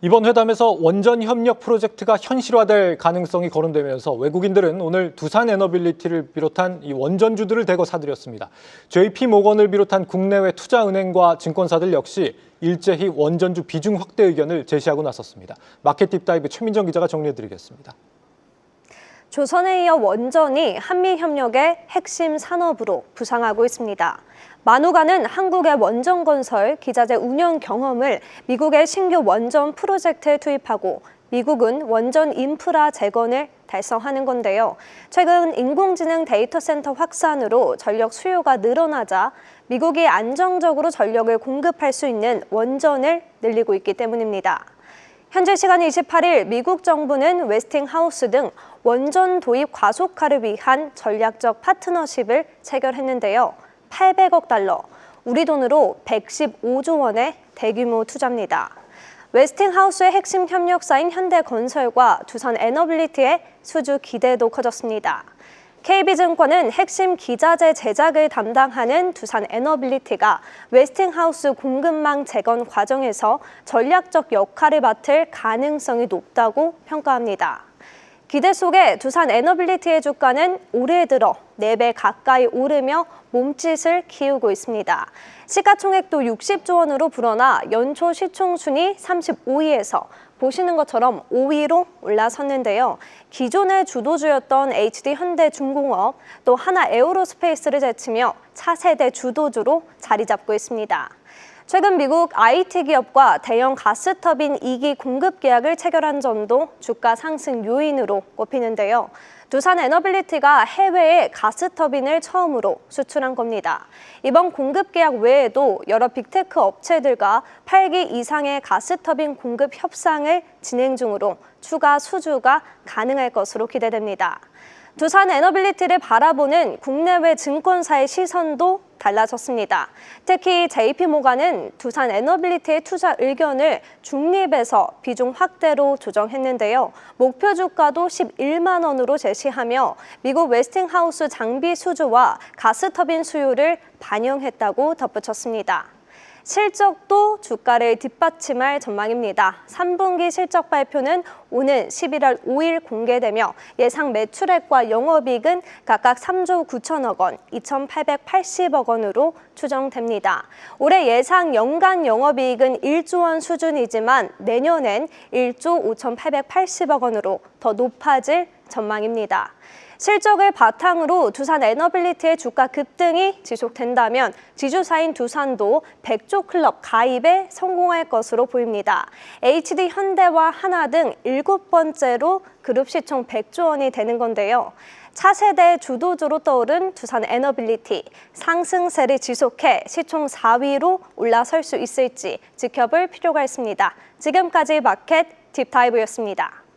이번 회담에서 원전 협력 프로젝트가 현실화될 가능성이 거론되면서 외국인들은 오늘 두산 에너빌리티를 비롯한 이 원전주들을 대거 사들였습니다. JP 모건을 비롯한 국내외 투자은행과 증권사들 역시 일제히 원전주 비중 확대 의견을 제시하고 나섰습니다. 마켓 딥다이브 최민정 기자가 정리해드리겠습니다. 조선에 이어 원전이 한미 협력의 핵심 산업으로 부상하고 있습니다. 만우가는 한국의 원전 건설, 기자재 운영 경험을 미국의 신규 원전 프로젝트에 투입하고 미국은 원전 인프라 재건을 달성하는 건데요. 최근 인공지능 데이터 센터 확산으로 전력 수요가 늘어나자 미국이 안정적으로 전력을 공급할 수 있는 원전을 늘리고 있기 때문입니다. 현재 시간 28일 미국 정부는 웨스팅하우스 등 원전 도입 가속화를 위한 전략적 파트너십을 체결했는데요. 800억 달러, 우리 돈으로 115조 원의 대규모 투자입니다. 웨스팅하우스의 핵심 협력사인 현대건설과 두산 에너빌리티의 수주 기대도 커졌습니다. KB증권은 핵심 기자재 제작을 담당하는 두산 에너빌리티가 웨스팅하우스 공급망 재건 과정에서 전략적 역할을 맡을 가능성이 높다고 평가합니다. 기대 속에 두산 에너빌리티의 주가는 올해 들어 4배 가까이 오르며 몸짓을 키우고 있습니다. 시가총액도 60조 원으로 불어나 연초 시총순위 35위에서 보시는 것처럼 5위로 올라섰는데요. 기존의 주도주였던 HD 현대중공업 또 하나 에어로스페이스를 제치며 차세대 주도주로 자리 잡고 있습니다. 최근 미국 IT 기업과 대형 가스터빈 2기 공급 계약을 체결한 점도 주가 상승 요인으로 꼽히는데요. 두산 에너빌리티가 해외에 가스터빈을 처음으로 수출한 겁니다. 이번 공급 계약 외에도 여러 빅테크 업체들과 8기 이상의 가스터빈 공급 협상을 진행 중으로 추가 수주가 가능할 것으로 기대됩니다. 두산 에너빌리티를 바라보는 국내외 증권사의 시선도 달라졌습니다. 특히 JP모간은 두산 에너빌리티의 투자 의견을 중립에서 비중 확대로 조정했는데요. 목표 주가도 11만 원으로 제시하며 미국 웨스팅하우스 장비 수주와 가스터빈 수요를 반영했다고 덧붙였습니다. 실적도 주가를 뒷받침할 전망입니다. 3분기 실적 발표는 오는 11월 5일 공개되며 예상 매출액과 영업이익은 각각 3조 9천억 원, 2,880억 원으로 추정됩니다. 올해 예상 연간 영업이익은 1조 원 수준이지만 내년엔 1조 5,880억 원으로 더 높아질 전망입니다. 실적을 바탕으로 두산 에너빌리티의 주가 급등이 지속된다면 지주사인 두산도 100조 클럽 가입에 성공할 것으로 보입니다. HD 현대와 하나 등 일곱 번째로 그룹 시총 100조 원이 되는 건데요. 차세대 주도주로 떠오른 두산 에너빌리티 상승세를 지속해 시총 4위로 올라설 수 있을지 지켜볼 필요가 있습니다. 지금까지 마켓 딥다이브였습니다.